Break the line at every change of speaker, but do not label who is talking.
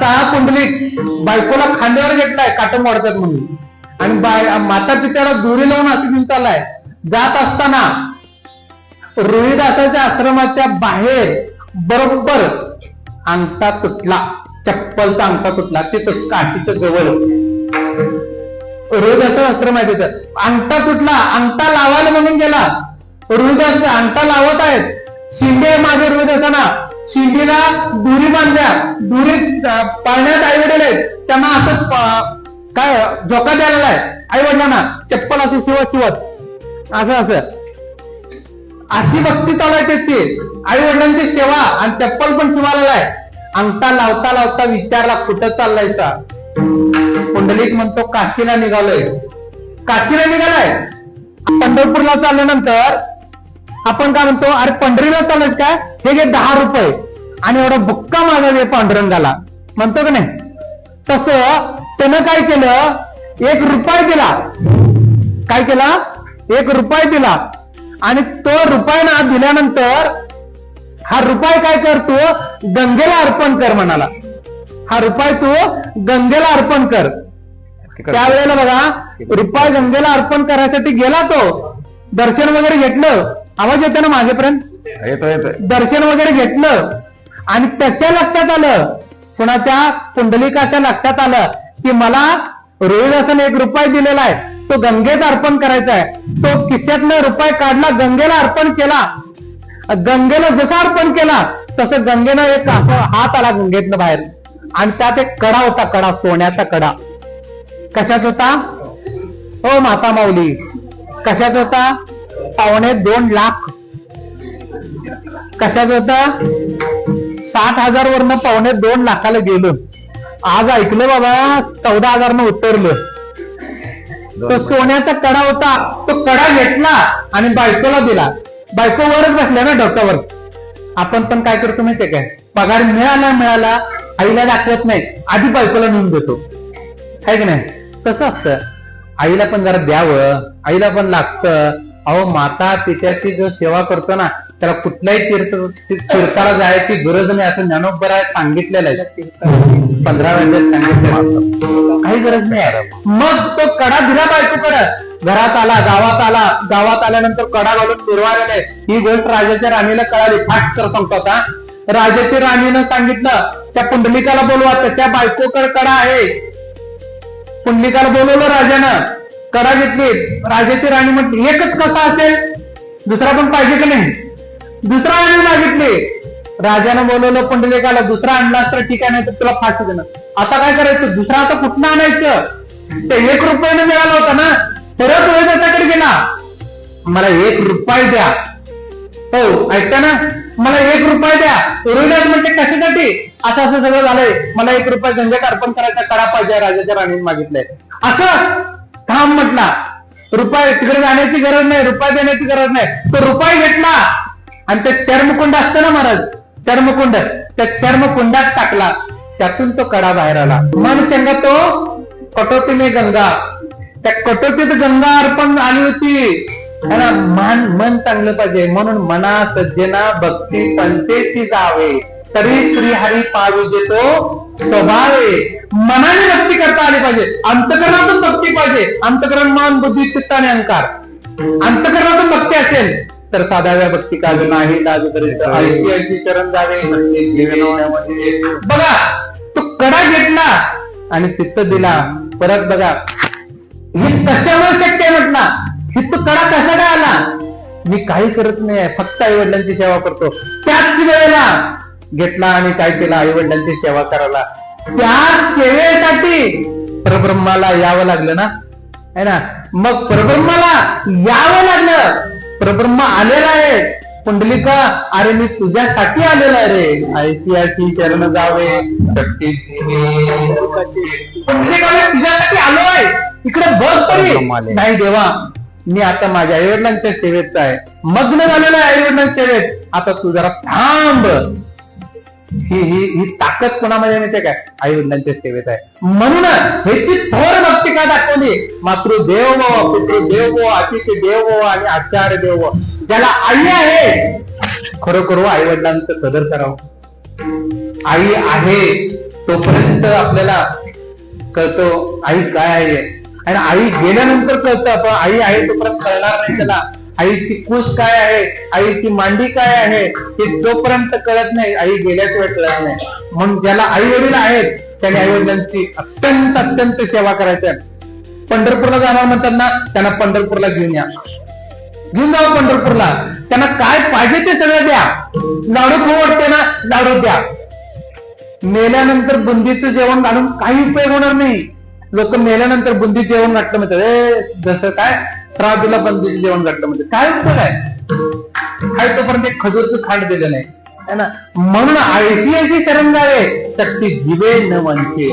असा हा पुंडलिक बायकोला खांद्यावर घेतलाय काटम वाढतात म्हणून. आणि बाय माता पित्याला दुरी लावून असं घेऊन चाललाय जात असताना रोहिदासाच्या आश्रमाच्या बाहेर बरोबर अंगठा तुटला. चप्पलचा अंगठा तुटला. तिथं काशीच्या जवळ. रोहिदासा आश्रम आहे तिथं. अंगठा तुटला. अंगठा लावायला म्हणून गेला. रोहिदास अंगठा लावत आहेत. शिंदे माझे मागे रोहिदासाना शिंदीला दुरी बांधल्या. दुरी पाळण्यात आई वडील आहेत. त्यांना असंच काय झोका द्यायला आहे. आई वडिलांना चप्पल असं शिवत शिवत. असं असं. अशी भक्ती चालू आहे त्याची. आई वडिलांची सेवा आणि चप्पल पण शिवायला आहे. अंगठा लावता लावता विचारला कुठं चाललायचा पुंडलिक म्हणतो काशीला निघालोय. काशीला निघालाय. पंढरपूरला चालल्यानंतर आपण काय म्हणतो अरे पंढरीला चालच काय? हे घे दहा रुपये. आणि एवढा बुक्का माझा दे पांडुरंगाला. म्हणतो का नाही? तस त्यानं काय केलं? एक रुपये दिला. काय केला? एक रुपये दिला. आणि तो रुपये ना दिल्यानंतर हा रुपये काय करतो गंगेला अर्पण कर म्हणाला. हा रुपये तू गंगेला अर्पण कर. त्यावेळेला बघा रुपये गंगेला अर्पण करायसाठी गेला तो. दर्शन वगैरे घेतलं. आवाज येतो ना माझ्यापर्यंत
येतो येतोय.
दर्शन वगैरे घेतलं. आणि त्याच्या लक्षात आलं कुणाच्या? पुंडलिकाच्या लक्षात आलं की मला रोहिदासाने एक रुपये दिलेला आहे. तो गंगेत अर्पण करायचा आहे. तो खिशातनं रुपये काढला गंगेला अर्पण केला. गंगेला जसा अर्पण केला तसं गंगेनं एक असं हात आला गंगेतनं बाहेर. आणि त्यात एक कडा होता कडा सोन्याचा कडा. कशाच होता? हो माता माऊली. कशाच होता? पावणे दोन लाख. कशाच होता? साठ हजार वरनं पावणे दोन लाखाला गेलो. आज ऐकलं बाबा चौदा हजार न उतरलं. तो सोन्याचा कडा होता. तो कडा घेतला आणि बायकोला दिला. बायको वरच बसल्या ना डोक्यावर. आपण पण काय करतो माहितीये काय? पगार मिळाला मिळाला आईला दाखवत नाही. आधी बायकोला नेऊन देतो. आहे की नाही? तसं असतं. आईला पण जरा द्यावं. आईला पण लागतं. अहो माता पित्याची जो सेवा करतो ना त्याला कुठल्याही तीर्थ तीर्थाला जायची गरज नाही असं ज्ञानोबरा सांगितलेलं आहे. पंधरा वेळेस सांगितलेलं काही गरज नाही मग तो कडा दिला बायकोकडे घरात आला गावात आला गावात आल्यानंतर कडा घालून निर्वाळलेला आहे ही गोष्ट राजाच्या राणीला कळाली. फाट तर सांगतो आता. राजाच्या राणीनं सांगितलं त्या पुंडलिकाला बोलवा त्याच्या बायकोकडे कडा आहे. पुंडलिकाला बोलवलं राजानं. कडा घेतली राजाची राणी म्हटली एकच कसा असेल? दुसरा पण पाहिजे की नाही? दुसरा आणि मागितली राजानं बोलवलं पंडलिकाला दुसरा आणला तर ठीक आहे नाही तर तुला फाशी देणं आता काय करायचं? दुसरा आता कुठनं आणायचं? ते एक रुपयानं मिळाला होता ना परत त्याच्याकडे गेला. मला एक रुपये द्या. हो ऐकता ना? मला एक रुपये द्या. रोहिदास म्हणते कशासाठी? असं असं सगळं झालंय. मला एक रुपये गंगेत अर्पण करायचा करा पाहिजे राजाच्या राणीने मागितलंय. असं? थांब म्हटला. रुपये तिकडे जाण्याची गरज नाही रुपये देण्याची गरज नाही. तो रुपये घेतला. आणि ते चर्मकुंड असतं ना महाराज? चर्मकुंड. त्या चर्मकुंडात टाकला. त्यातून तो कडा बाहेर आला. मन चंगा तो कटोतीने गंगा. त्या कटोतीत गंगा अर्पण आली होती. मन मन चांगलं पाहिजे. म्हणून मना सज्जना भक्ती संतेची जावे. तरी श्री हरी पाविजे तो स्वभावे. मनाने भक्ती करता आली पाहिजे. अंतकरणातून भक्ती पाहिजे. अंतकरण मान बुद्धी चित्त आणि अंकार अंतकरणातून भक्ती असेल तर साधाव्या भक्ती काज नाही? लाज करीत चरण जावे म्हणते बघा तो कडा घेतला आणि चित्त दिला. परत बघा हे कशामुळे शक्य म्हटला? हे तो कडा कसा काय आला? मी काही करत नाही फक्त आई वडिलांची सेवा करतो. त्याच वेळेला घेतला आणि काय केलं? आई वडिलांची सेवा करायला. त्या सेवेसाठी परब्रह्माला यावं लागलं ना? है ना? मग परब्रह्माला यावं लागलं. परब्रह्म आलेला आहे. पुंडलिका अरे मी तुझ्यासाठी आलेला आहे रे. ऐतिहासिक चरण जावे शक्ती पुंडलिकाला तुझ्यासाठी आलोय इकडे बघ तरी. नाही देवा मी आता माझ्या आईवडिलांच्या सेवेत आहे. मग्न झालेला आहे आईवडिलांच्या सेवेत. आता तू जरा थांब. ही ही ही ताकद कोणामध्ये माहितीये काय आई वडिलांच्या सेवेत आहे. म्हणून ह्याची थोर भक्ती का दाखवली? मातृ देव भव पितृ देव भव अतिथी देव भव आणि आचार्य देव भव. ज्याला आई आहे खरोखर हो आई वडिलांचं कदर करावं. आई आहे तोपर्यंत आपल्याला कळतो हो, आई काय आहे. आणि आई गेल्यानंतर कळतं पण आई आहे तोपर्यंत कळणार नाही त्याला. आईची कुस काय आहे? आईची मांडी काय आहे? हे जोपर्यंत कळत नाही आई गेल्याशिवाय कळत नाही. म्हणून ज्याला आई वडील आहेत त्याने आई वडिलांची अत्यंत अत्यंत सेवा करायच्या पंढरपूरला जाणार म्हणतात ना त्यांना पंढरपूरला घेऊन या. घेऊन जावं पंढरपूरला. त्यांना काय पाहिजे ते सगळं द्या. लाडू खूप वाटते ना लाडू द्या. मेल्यानंतर बुंदीचं जेवण घालून काही उपयोग होणार नाही. लोक मेल्यानंतर बुंदी जेवण घातलं म्हणतात. ए जसं काय? श्राद्धला बुंदीचं जेवण घातलं म्हणतात. काय उपयोग आहे. काय तोपर्यंत एक खजूरचं खांड दिलं नाही है ना? म्हणून आळशी अशी शरण जावे शक्ती जीवे न म्हणते